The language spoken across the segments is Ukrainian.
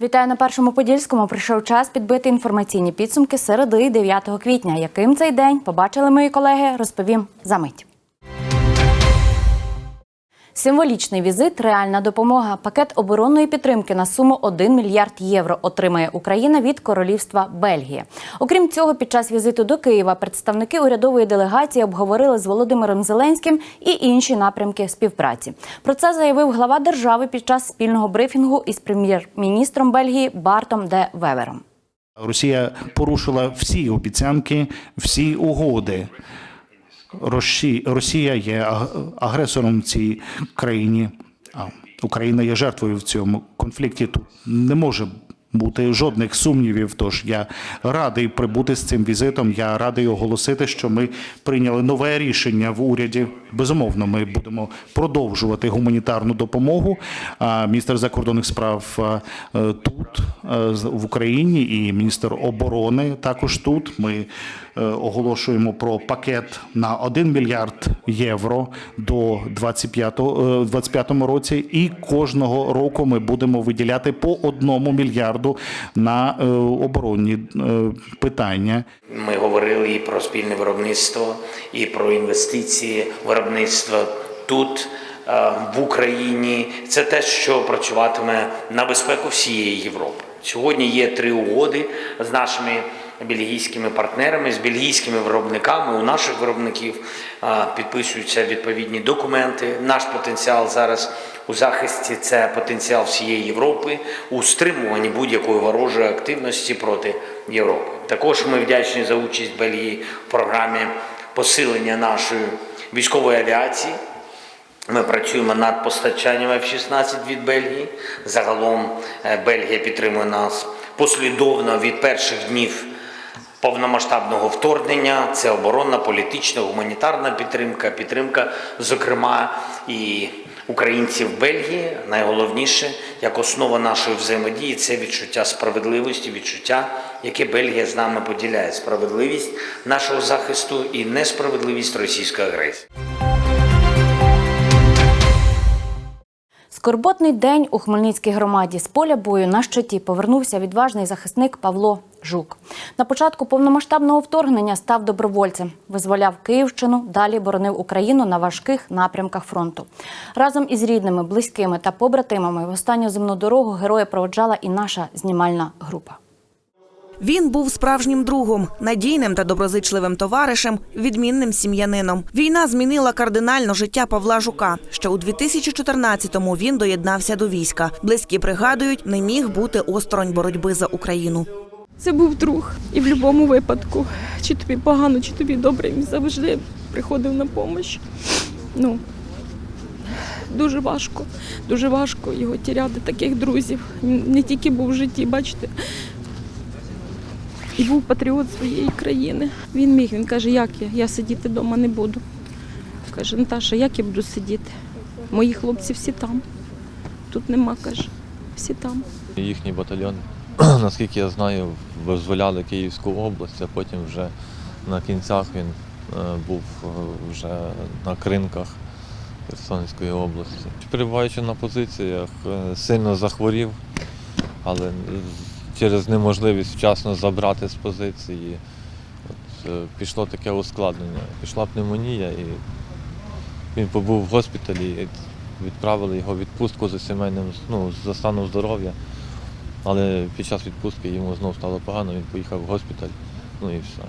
Вітаю на першому подільському. Прийшов час підбити інформаційні підсумки середи 9 квітня. Яким цей день побачили мої колеги, розповім за мить. Символічний візит, реальна допомога. Пакет оборонної підтримки на суму 1 мільярд євро отримає Україна від королівства Бельгії. Окрім цього, під час візиту до Києва представники урядової делегації обговорили з Володимиром Зеленським і інші напрямки співпраці. Про це заявив глава держави під час спільного брифінгу із прем'єр-міністром Бельгії Бартом де Вевером. Росія порушила всі обіцянки, всі угоди. Росі- Росія є агресором в цій країні. А Україна є жертвою в цьому конфлікті. Тут не може бути жодних сумнівів. Тож я радий прибути з цим візитом. Я радий оголосити, що ми прийняли нове рішення в уряді. Безумовно, ми будемо продовжувати гуманітарну допомогу. А Міністр закордонних справ е, тут е, в Україні і міністр оборони також тут. Ми е, оголошуємо про пакет на 1 мільярд євро до 25 е, 25 році. І кожного року ми будемо виділяти по одному мільярду на е, оборонні е, питання. Ми говорили і про спільне виробництво, і про інвестиції в виробництво тут, е, в Україні. Це те, що працюватиме на безпеку всієї Європи. Сьогодні є три угоди з нашими бельгійськими партнерами, з бельгійськими виробниками. У наших виробників підписуються відповідні документи. Наш потенціал зараз у захисті це потенціал всієї Європи у стримуванні будь-якої ворожої активності проти Європи. Також ми вдячні за участь Бельгії в програмі посилення нашої військової авіації. Ми працюємо над постачанням F-16 від Бельгії. Загалом е, Бельгія підтримує нас послідовно від перших днів повномасштабного вторгнення. Це оборонна, політична, гуманітарна підтримка, підтримка, зокрема, і українців Бельгії. Найголовніше, як основа нашої взаємодії, це відчуття справедливості, відчуття, яке Бельгія з нами поділяє. Справедливість нашого захисту і несправедливість російської агресії. Скорботний день у Хмельницькій громаді з поля бою на щиті повернувся відважний захисник Павло Жук. На початку повномасштабного вторгнення став добровольцем, визволяв Київщину, далі боронив Україну на важких напрямках фронту. Разом із рідними, близькими та побратимами в останню земну дорогу героя проводжала і наша знімальна група. Він був справжнім другом, надійним та доброзичливим товаришем, відмінним сім'янином. Війна змінила кардинально життя Павла Жука. Ще у 2014-му він доєднався до війська. Близькі пригадують, не міг бути осторонь боротьби за Україну. Це був друг. І в будь-якому випадку, чи тобі погано, чи тобі добре, він завжди приходив на допомогу. Ну, дуже важко, дуже важко його тіряти, таких друзів. Не тільки був в житті, бачите, і був патріот своєї країни. Він міг, він каже, як я? Я сидіти вдома не буду. Каже, Наташа, як я буду сидіти? Мої хлопці всі там. Тут нема, каже, всі там. Їхній батальйон, наскільки я знаю, визволяли Київську область, а потім вже на кінцях він е, був е, вже на кринках Херсонської області. Перебуваючи на позиціях, е, сильно захворів, але через неможливість вчасно забрати з позиції пішло таке ускладнення. Пішла пневмонія і він побув в госпіталі. і Відправили його в відпустку за сімейним ну, за станом здоров'я. Але під час відпустки йому знову стало погано, він поїхав в госпіталь, ну і все.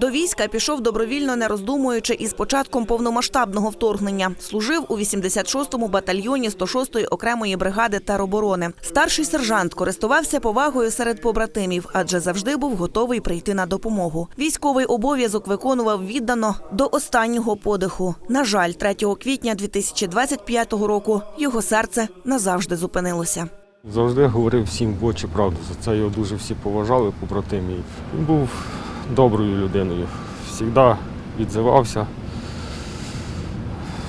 До війська пішов добровільно, не роздумуючи, із початком повномасштабного вторгнення. Служив у 86-му батальйоні 106-ї окремої бригади тероборони. Старший сержант користувався повагою серед побратимів, адже завжди був готовий прийти на допомогу. Військовий обов'язок виконував віддано до останнього подиху. На жаль, 3 квітня 2025 року його серце назавжди зупинилося. Завжди говорив всім в очі правду. За це його дуже всі поважали, побратимі. Він був доброю людиною. Завжди відзивався.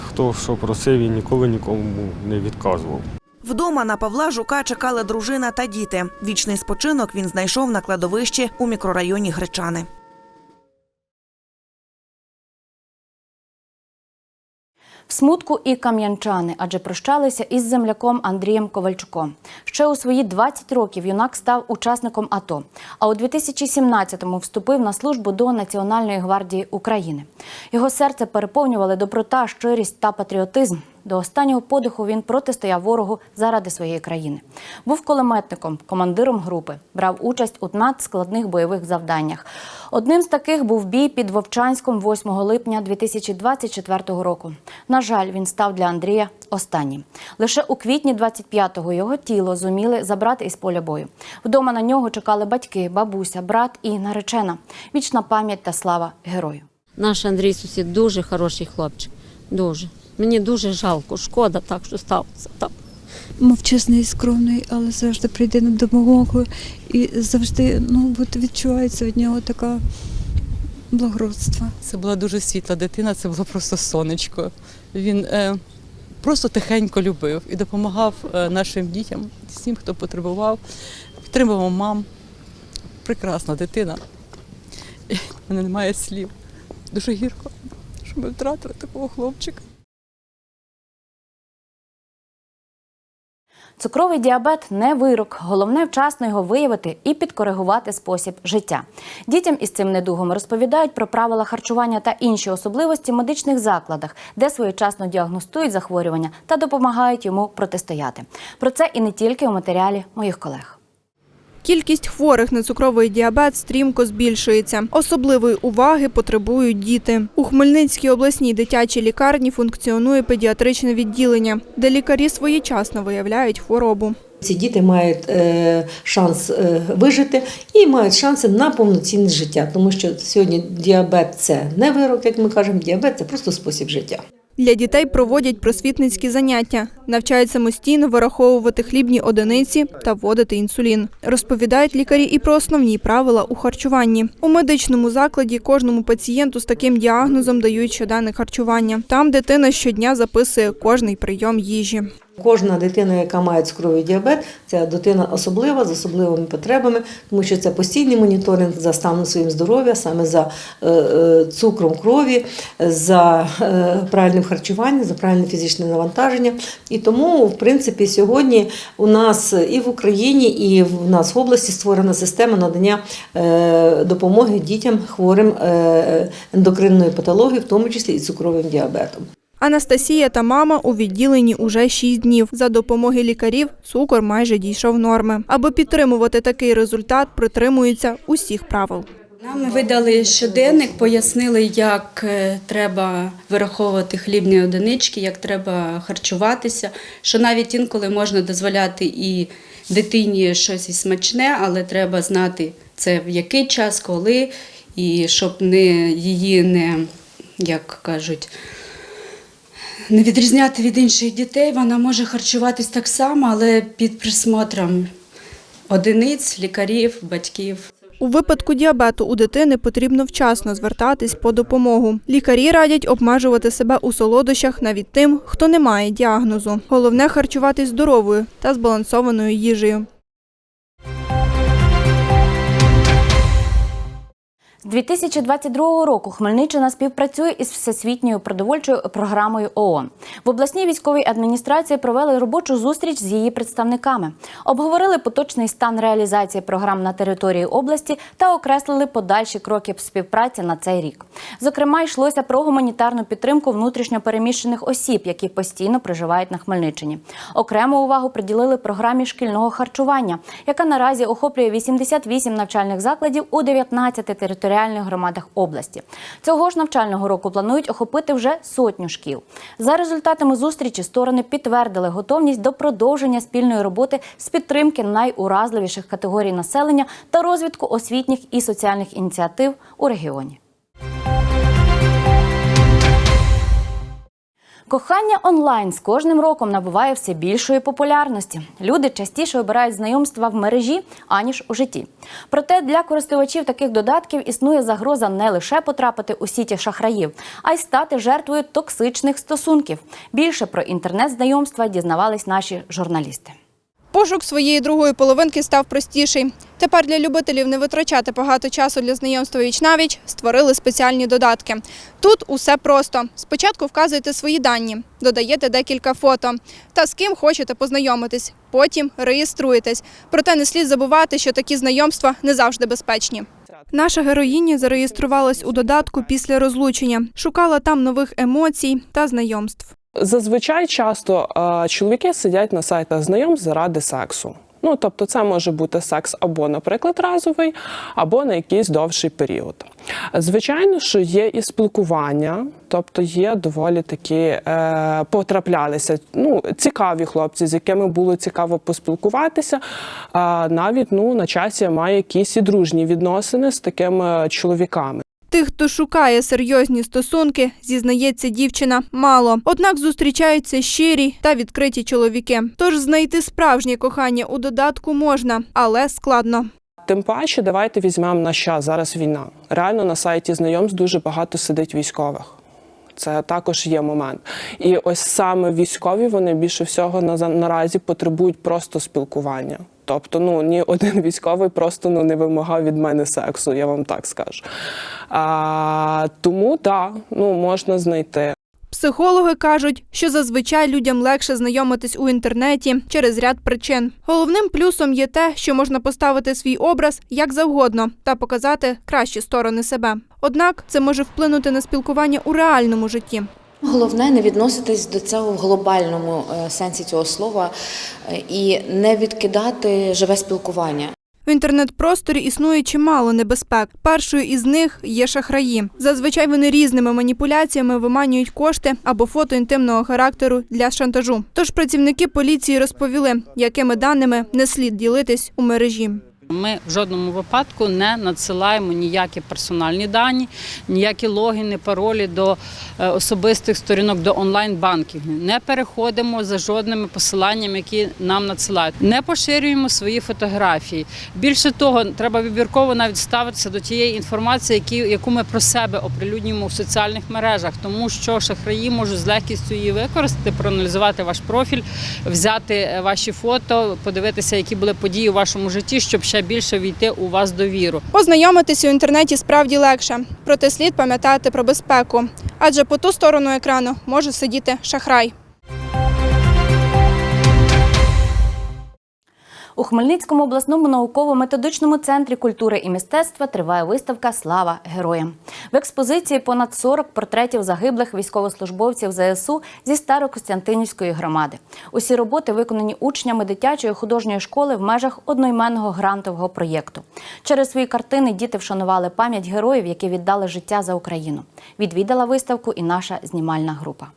Хто що просив, він ніколи нікому не відказував. Вдома на Павла Жука чекали дружина та діти. Вічний спочинок він знайшов на кладовищі у мікрорайоні Гречани. В смутку і кам'янчани, адже прощалися із земляком Андрієм Ковальчуком. Ще у свої 20 років юнак став учасником АТО, а у 2017-му вступив на службу до Національної гвардії України. Його серце переповнювали доброта, щирість та патріотизм. До останнього подиху він протистояв ворогу заради своєї країни. Був кулеметником, командиром групи, брав участь у надскладних бойових завданнях. Одним з таких був бій під Вовчанськом 8 липня 2024 року. На жаль, він став для Андрія останнім. Лише у квітні 25-го його тіло зуміли забрати із поля бою. Вдома на нього чекали батьки, бабуся, брат і наречена. Вічна пам'ять та слава герою. Наш Андрій сусід дуже хороший хлопчик. Дуже. Мені дуже жалко, шкода так, що сталося так. мовчазний, скромний, але завжди прийде на допомогу і завжди ну, відчувається від нього така благородство. Це була дуже світла дитина, це було просто сонечко. Він е, просто тихенько любив і допомагав е, нашим дітям, всім, хто потребував, підтримував мам. Прекрасна дитина. В мене немає слів. Дуже гірко, що ми втратили такого хлопчика. Цукровий діабет не вирок. Головне вчасно його виявити і підкоригувати спосіб життя. Дітям із цим недугом розповідають про правила харчування та інші особливості в медичних закладах, де своєчасно діагностують захворювання та допомагають йому протистояти. Про це і не тільки у матеріалі моїх колег. Кількість хворих на цукровий діабет стрімко збільшується. Особливої уваги потребують діти. У Хмельницькій обласній дитячій лікарні функціонує педіатричне відділення, де лікарі своєчасно виявляють хворобу. Ці діти мають е, шанс е, вижити і мають шанси на повноцінне життя, тому що сьогодні діабет це не вирок, як ми кажемо, діабет це просто спосіб життя. Для дітей проводять просвітницькі заняття, навчають самостійно вираховувати хлібні одиниці та вводити інсулін. Розповідають лікарі і про основні правила у харчуванні. У медичному закладі кожному пацієнту з таким діагнозом дають щоденне харчування. Там дитина щодня записує кожний прийом їжі. Кожна дитина, яка має цукровий діабет, це дитина особлива з особливими потребами, тому що це постійний моніторинг за станом своїм здоров'я, саме за е, е, цукром крові, за е, правильним харчуванням, за правильне фізичне навантаження. І тому, в принципі, сьогодні у нас і в Україні, і в нас в області створена система надання допомоги дітям хворим ендокринною патологією, в тому числі і цукровим діабетом. Анастасія та мама у відділенні уже 6 днів. За допомоги лікарів цукор майже дійшов норми. Аби підтримувати такий результат, притримуються усіх правил. Нам видали щоденник, пояснили, як е, треба вираховувати хлібні одинички, як треба харчуватися, що навіть інколи можна дозволяти і дитині щось і смачне, але треба знати це в який час, коли, і щоб не її не, як кажуть, не відрізняти від інших дітей. Вона може харчуватись так само, але під присмотром одиниць, лікарів, батьків. У випадку діабету у дитини потрібно вчасно звертатись по допомогу. Лікарі радять обмежувати себе у солодощах навіть тим, хто не має діагнозу. Головне харчуватись здоровою та збалансованою їжею. З 2022 року Хмельниччина співпрацює із всесвітньою продовольчою програмою ООН. В обласній військовій адміністрації провели робочу зустріч з її представниками, обговорили поточний стан реалізації програм на території області та окреслили подальші кроки співпраці на цей рік. Зокрема, йшлося про гуманітарну підтримку внутрішньо переміщених осіб, які постійно проживають на Хмельниччині. Окрему увагу приділили програмі шкільного харчування, яка наразі охоплює 88 навчальних закладів у 19 територіальних громадах області. Цього ж навчального року планують охопити вже сотню шкіл. За результатами зустрічі сторони підтвердили готовність до продовження спільної роботи з підтримки найуразливіших категорій населення та розвитку освітніх і соціальних ініціатив у регіоні. Кохання онлайн з кожним роком набуває все більшої популярності. Люди частіше обирають знайомства в мережі аніж у житті. Проте для користувачів таких додатків існує загроза не лише потрапити у сіті шахраїв, а й стати жертвою токсичних стосунків. Більше про інтернет-знайомства дізнавались наші журналісти. Пошук своєї другої половинки став простіший. Тепер для любителів не витрачати багато часу для знайомства віч-навіч створили спеціальні додатки. Тут усе просто. Спочатку вказуєте свої дані, додаєте декілька фото та з ким хочете познайомитись. Потім реєструєтесь. Проте не слід забувати, що такі знайомства не завжди безпечні. Наша героїня зареєструвалась у додатку після розлучення, шукала там нових емоцій та знайомств. Зазвичай часто е, чоловіки сидять на сайтах знайомств заради сексу. Ну, тобто, це може бути секс або, наприклад, разовий, або на якийсь довший період. Звичайно, що є і спілкування, тобто є доволі такі е, потраплялися ну, цікаві хлопці, з якими було цікаво поспілкуватися. А навіть ну, на часі має якісь і дружні відносини з такими чоловіками. Тих, хто шукає серйозні стосунки, зізнається дівчина, мало. Однак зустрічаються щирі та відкриті чоловіки. Тож знайти справжнє кохання у додатку можна, але складно. Тим паче, давайте візьмемо на час. Зараз війна. Реально на сайті знайомств дуже багато сидить військових. Це також є момент. І ось саме військові вони більше всього на наразі потребують просто спілкування. Тобто, ну ні один військовий просто ну не вимагав від мене сексу, я вам так скажу. А, тому так, ну можна знайти. Психологи кажуть, що зазвичай людям легше знайомитись у інтернеті через ряд причин. Головним плюсом є те, що можна поставити свій образ як завгодно та показати кращі сторони себе. Однак це може вплинути на спілкування у реальному житті. Головне не відноситись до цього в глобальному е, сенсі цього слова е, і не відкидати живе спілкування. В інтернет-просторі існує чимало небезпек. Першою із них є шахраї. Зазвичай вони різними маніпуляціями виманюють кошти або фото інтимного характеру для шантажу. Тож працівники поліції розповіли, якими даними не слід ділитись у мережі. Ми в жодному випадку не надсилаємо ніякі персональні дані, ніякі логіни, паролі до е, особистих сторінок до онлайн-банкінгу. Не переходимо за жодними посиланнями, які нам надсилають. Не поширюємо свої фотографії. Більше того, треба вибірково навіть ставитися до тієї інформації, яку ми про себе оприлюднюємо в соціальних мережах, тому що шахраї можуть з легкістю її використати, проаналізувати ваш профіль, взяти е, ваші фото, подивитися, які були події у вашому житті, щоб ще більше війти у вас довіру. Познайомитися у інтернеті справді легше, проте слід пам'ятати про безпеку, адже по ту сторону екрану може сидіти шахрай. У Хмельницькому обласному науково-методичному центрі культури і мистецтва триває виставка Слава героям. В експозиції понад 40 портретів загиблих військовослужбовців ЗСУ зі Старокостянтинівської громади. Усі роботи виконані учнями дитячої художньої школи в межах одноіменного грантового проєкту. Через свої картини діти вшанували пам'ять героїв, які віддали життя за Україну. Відвідала виставку і наша знімальна група.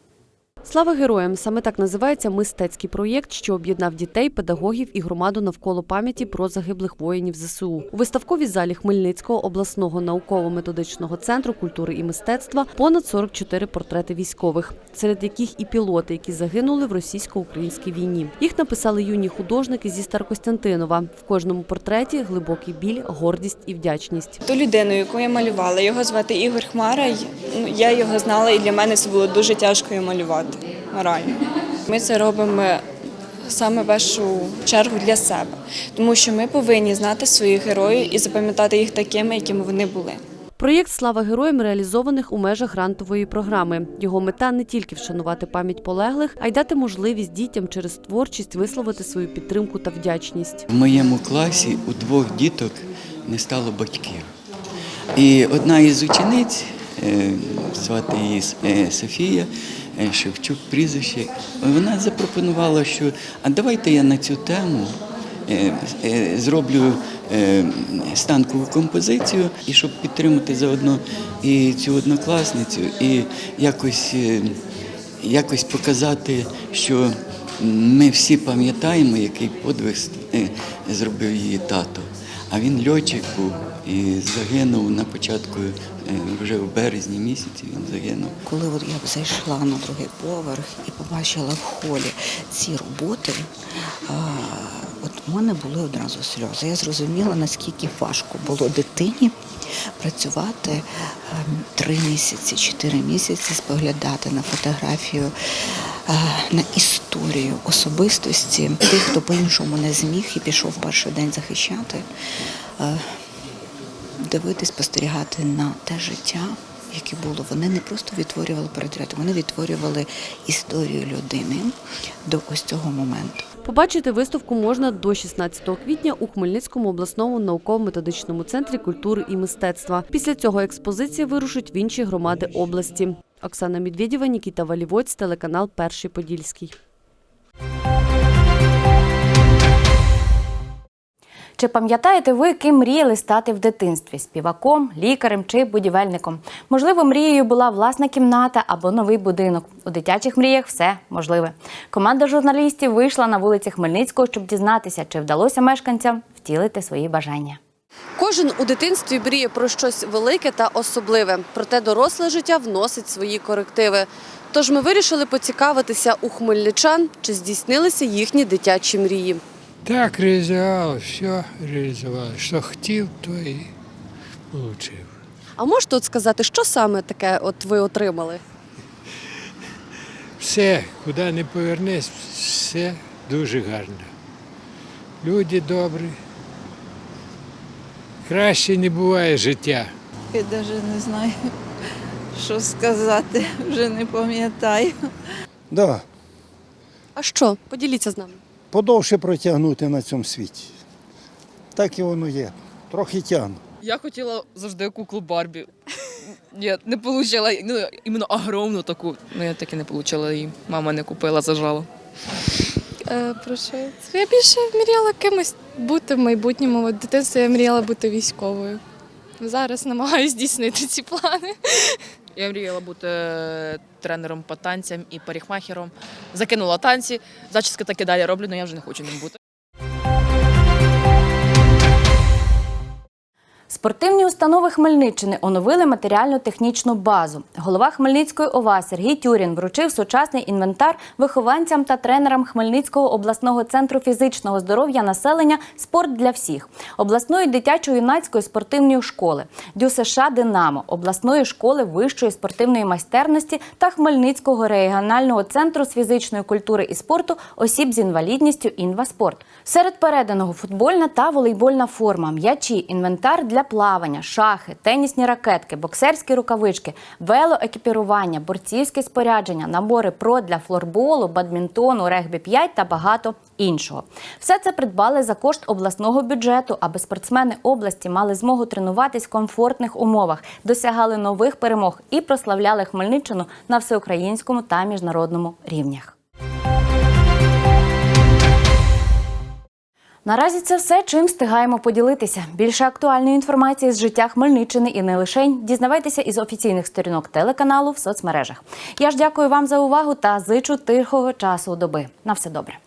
Слава героям саме так називається мистецький проєкт, що об'єднав дітей, педагогів і громаду навколо пам'яті про загиблих воїнів ЗСУ. У виставковій залі Хмельницького обласного науково-методичного центру культури і мистецтва понад 44 портрети військових, серед яких і пілоти, які загинули в російсько-українській війні. Їх написали юні художники зі Старокостянтинова. В кожному портреті глибокий біль, гордість і вдячність. Ту людину, яку я малювала, його звати Ігор Хмара. ну, Я його знала, і для мене це було дуже тяжко його Морально. Ми це робимо саме в першу чергу для себе, тому що ми повинні знати своїх героїв і запам'ятати їх такими, якими вони були. Проєкт Слава героям реалізованих у межах грантової програми. Його мета не тільки вшанувати пам'ять полеглих, а й дати можливість дітям через творчість висловити свою підтримку та вдячність. В моєму класі у двох діток не стало батьків. І одна із учениць, е, звати її е, Софія Шевчук, прізвище, вона запропонувала, що а давайте я на цю тему е, е, зроблю е, станкову композицію, і щоб підтримати заодно і цю однокласницю, і якось, е, якось показати, що ми всі пам'ятаємо, який подвиг е, зробив її тато. А він льотчик був і загинув на початку, е, вже в березні місяці він загинув. Коли от я зайшла на другий поверх і побачила в холі ці роботи, от у мене були одразу сльози. Я зрозуміла, наскільки важко було дитині працювати ем, три місяці, чотири місяці, споглядати на фотографію на історію особистості тих, хто по-іншому не зміг і пішов перший день захищати, е, дивитись, спостерігати на те життя, яке було. Вони не просто відтворювали портрет, вони відтворювали історію людини до ось цього моменту. Побачити виставку можна до 16 квітня у Хмельницькому обласному науково-методичному центрі культури і мистецтва. Після цього експозиція вирушить в інші громади області. Оксана Медведєва, Нікіта Валівоць, телеканал Перший Подільський. Чи пам'ятаєте ви, ким мріяли стати в дитинстві співаком, лікарем чи будівельником? Можливо, мрією була власна кімната або новий будинок. У дитячих мріях все можливе. Команда журналістів вийшла на вулиці Хмельницького, щоб дізнатися, чи вдалося мешканцям втілити свої бажання. Кожен у дитинстві мріє про щось велике та особливе, проте доросле життя вносить свої корективи. Тож ми вирішили поцікавитися у хмельничан, чи здійснилися їхні дитячі мрії. Так, реалізував, все реалізував. Що хотів, то і отримав. А можете от сказати, що саме таке от ви отримали? Все, куди не повернись, все дуже гарно. Люди добрі. Краще не буває життя. Я навіть не знаю, що сказати, вже не пам'ятаю. Да, А що? Поділіться з нами. подовше протягнути на цьому світі. Так і воно є. Трохи тягну. Я хотіла завжди куклу Барбі. Ні, не отримала ну, іменно огромну таку. Ну, я так і не отримала її. Мама не купила, зажала. Е, про що? Я більше мріяла кимось бути в майбутньому. От дитинстві я мріяла бути військовою. Зараз намагаюся здійснити ці плани. Я мріяла бути тренером по танцям і парикмахером. Закинула танці, зачіски так і далі роблю, але я вже не хочу ним бути. Спортивні установи Хмельниччини оновили матеріально-технічну базу. Голова Хмельницької ОВА Сергій Тюрін вручив сучасний інвентар вихованцям та тренерам Хмельницького обласного центру фізичного здоров'я населення Спорт для всіх, обласної дитячо-юнацької спортивної школи, ДЮСШ Динамо, обласної школи вищої спортивної майстерності та Хмельницького регіонального центру з фізичної культури і спорту осіб з інвалідністю Інваспорт. Серед переданого футбольна та волейбольна форма, м'ячі, інвентар для плавання, шахи, тенісні ракетки, боксерські рукавички, велоекіпірування, борцівське спорядження, набори про для флорболу, бадмінтону, регбі 5 та багато іншого. Все це придбали за кошт обласного бюджету, аби спортсмени області мали змогу тренуватись в комфортних умовах, досягали нових перемог і прославляли Хмельниччину на всеукраїнському та міжнародному рівнях. Наразі це все, чим встигаємо поділитися. Більше актуальної інформації з життя Хмельниччини і не лишень дізнавайтеся із офіційних сторінок телеканалу в соцмережах. Я ж дякую вам за увагу та зичу тихого часу доби. На все добре.